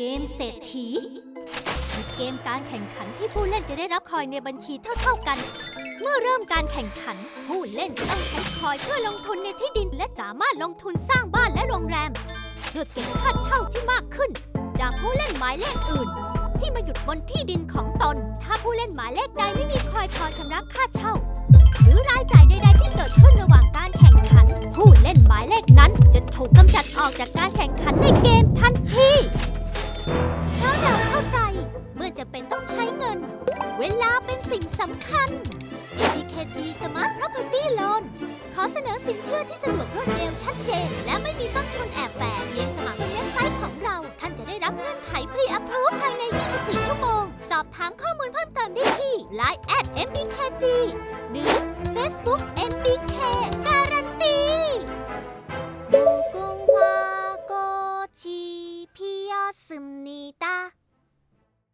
เกมเศรษฐีคือเกมการแข่งขันที่ผู้เล่นจะได้รับคอยในบัญชีเท่า ๆกัน เมื่อเริ่มการแข่งขัน ผู้เล่นต้องใช้คอยเพื่อลงทุนในที่ดิน และสามารถลงทุนสร้างบ้านและโรงแรมเพื่อเก็บค่าเช่าที่มากขึ้น จากผู้เล่นหมายเลขอื่น ที่มาหยุดบนที่ดินของตน ถ้าผู้เล่นหมายเลขใดไม่มีคอยพอยชำระค่าเช่า หรือรายจ่ายใดๆที่เกิดขึ้นระหว่างการแข่งขัน ผู้เล่นหมายเลขนั้นจะถูกกำจัดออกจากการแข่งขันในเกมทันที จะเป็นต้องใช้เงิน เวลาเป็นสิ่งสำคัญ APKG Smart Property Loan ขอเสนอสินเชื่อที่สะดวกรวดเร็วชัดเจน และไม่มีต้นทุนแอบแฝงเพียงสมัครบนเว็บไซต์ของเรา ท่านจะได้รับเงื่อนไข Pre-Approve ภายใน 24 ชั่วโมง สอบถามข้อมูลเพิ่มเติมได้ที่ Line at MBKG หรือ Facebook MBK การันตี무궁화 꽃이 피었습니다.